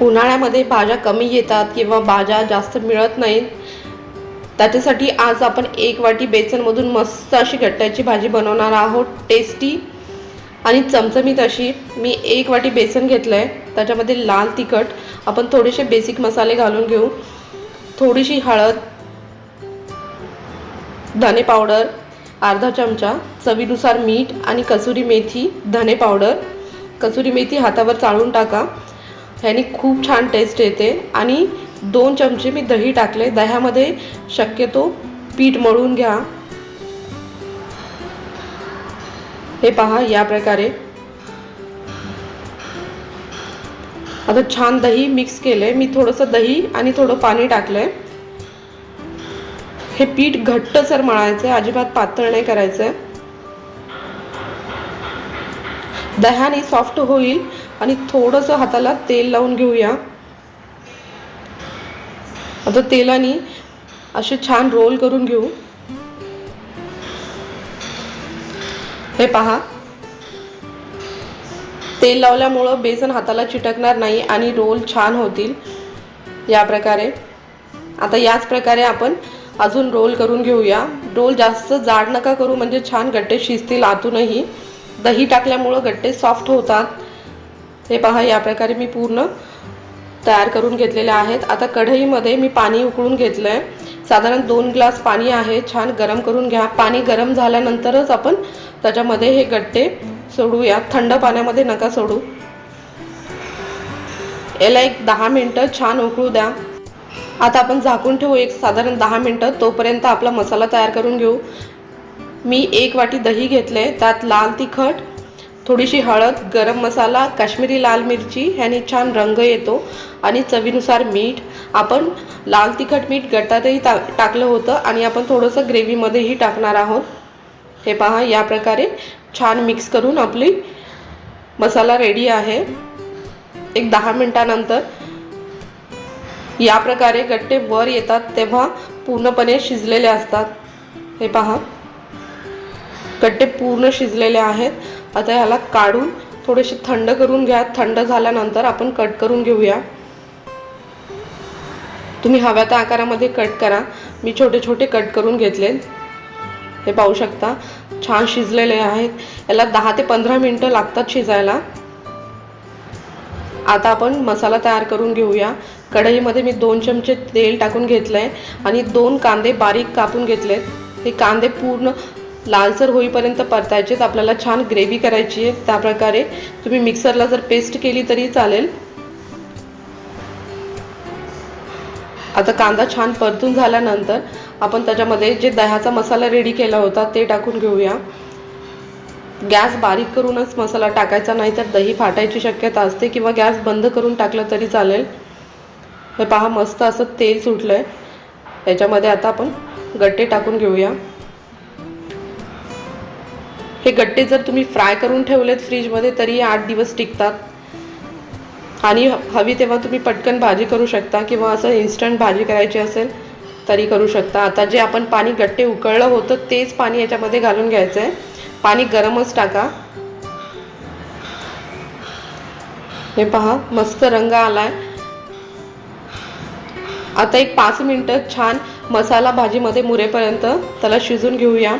उन्हाळ्यामध्ये भाज्या कमी येतात किंवा भाज्या जास्त मिळत नाहीत त्याच्यासाठी आज आपण एक वाटी बेसनमधून मस्त अशी गट्ट्याची भाजी बनवणार आहोत टेस्टी आणि चमचमीत अशी मी एक वाटी बेसन घेतलं आहे त्याच्यामध्ये लाल तिखट. आपण थोडेसे बेसिक मसाले घालून घेऊ. थोडीशी हळद धने पावडर अर्धा चमचा चवीनुसार मीठ आणि कसुरी मेथी धने पावडर. कसुरी मेथी हातावर चाळून टाका. ह्याने खूप छान टेस्ट येते. आणि दोन चमचे मी दही टाकले. दह्यामध्ये शक्यतो पीठ मळून घ्या. हे पहा या प्रकारे. आता छान दही मिक्स केले मी थोडंसं दही आणि थोडं पाणी टाकलंय. हे पीठ घट्ट सर मळायचं आहे अजिबात पातळ नाही करायचं आहे दह्याने सॉफ्ट होईल. आणि थोडंसं हाताला तेल लावून घेऊया. आता तेलाने असे छान रोल करून घेऊ. हे पहा. तेल लावल्यामुळं बेसन हाताला चिटकणार नाही आणि रोल छान होतील. या प्रकारे. आता याच प्रकारे आपण अजून रोल करून घेऊया. रोल जास्त जाड नका करू म्हणजे छान गट्टे शिजतील आतूनही. दही टाकल्यामुळं गट्टे सॉफ्ट होतात. हे पहा या प्रकारे मी पूर्ण तयार करून घेतलेले आहेत. आता कढईमध्ये मी पाणी उकळून घेतलं आहे साधारण दोन ग्लास पाणी आहे. छान गरम करून घ्या. पाणी गरम झाल्यानंतरच आपण त्याच्यामध्ये हे गट्टे सोडूया. थंड पाण्यामध्ये नका सोडू. याला एक दहा मिनटं छान उकळू द्या. आता आपण झाकून ठेवू एक साधारण दहा मिनटं. तोपर्यंत आपला मसाला तयार करून घेऊ. मी एक वाटी दही घेतले त्यात लाल तिखट थोडीशी हळद गरम मसाला काश्मीरी लाल मिरची ह्याने छान रंग येतो आणि चवीनुसार मीठ. आपण लाल तिखट मीठ गटातही टा टाकलं होतं आणि आपण थोडंसं ग्रेव्हीमध्येही टाकणार आहोत. हे पहा या प्रकारे छान मिक्स करून आपली मसाला रेडी आहे. एक दहा मिनटानंतर या प्रकारे गट्टे वर येतात तेव्हा पूर्णपणे शिजलेले असतात. हे पहा. गट्टे पूर्ण शिजलेले आहेत. आता ह्याला काढून थोडेसे थंड करून घ्या. थंड झाल्यानंतर आपण कट करून घेऊया. तुम्ही हव्या त्या आकारामध्ये कट करा. मी छोटे छोटे कट करून घेतले. हे पाहू शकता. छान शिजलेले आहेत. याला दहा ते पंधरा मिनटं लागतात शिजायला. आता आपण मसाला तयार करून घेऊया. कढईमध्ये मी दोन चमचे तेल टाकून घेतलं आहे आणि दोन कांदे बारीक कापून घेतलेत. हे कांदे पूर्ण लालसर होईपर्यंत परतायचेत. आपल्याला छान ग्रेव्ही करायची आहे. त्याप्रकारे तुम्ही मिक्सरला जर पेस्ट केली तरी चालेल. आता कांदा छान परतून झाल्यानंतर आपण त्याच्यामध्ये जे दह्याचा मसाला रेडी केला होता ते टाकून घेऊया. गॅस बारीक करूनच मसाला टाकायचा नाही तर दही फाटायची शक्यता असते किंवा गॅस बंद करून टाकलं तरी चालेल. हे पहा मस्त असं तेल सुटलं आहे याच्यामध्ये आता आपण गट्टे टाकून घेऊया. हे गट्टे जर तुम्ही फ्राय करून ठेवलेत फ्रीजमध्ये तरी आठ दिवस टिकतात. आणि हवी तेव्हा तुम्ही पटकन भाजी करू शकता किंवा असं इन्स्टंट भाजी करायची असेल तरी करू शकता. आता जे आपण पाणी गट्टे उकळलं होतं तेच पाणी याच्यामध्ये घालून घ्यायचं आहे पाणी गरमच टाका. हे पहा मस्त रंग आलाय. आता एक पाच मिनटं छान मसाला भाजीमध्ये मुरेपर्यंत त्याला शिजून घेऊया.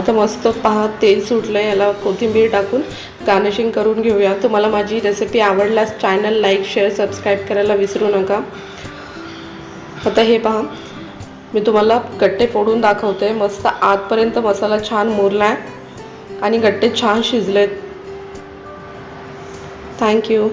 आता मस्त पहा तेल सुटलं याला कोथिंबीर टाकून गार्निशिंग करून घेऊया. तुम्हाला माझी रेसिपी आवडल्यास चॅनल लाईक शेअर सबस्क्राईब करायला विसरू नका. आता हे पहा मी तुम्हाला गट्टे फोडून दाखवते. मस्त आतपर्यंत मसाला छान मुरला आहे आणि गट्टे छान शिजलेत. थँक्यू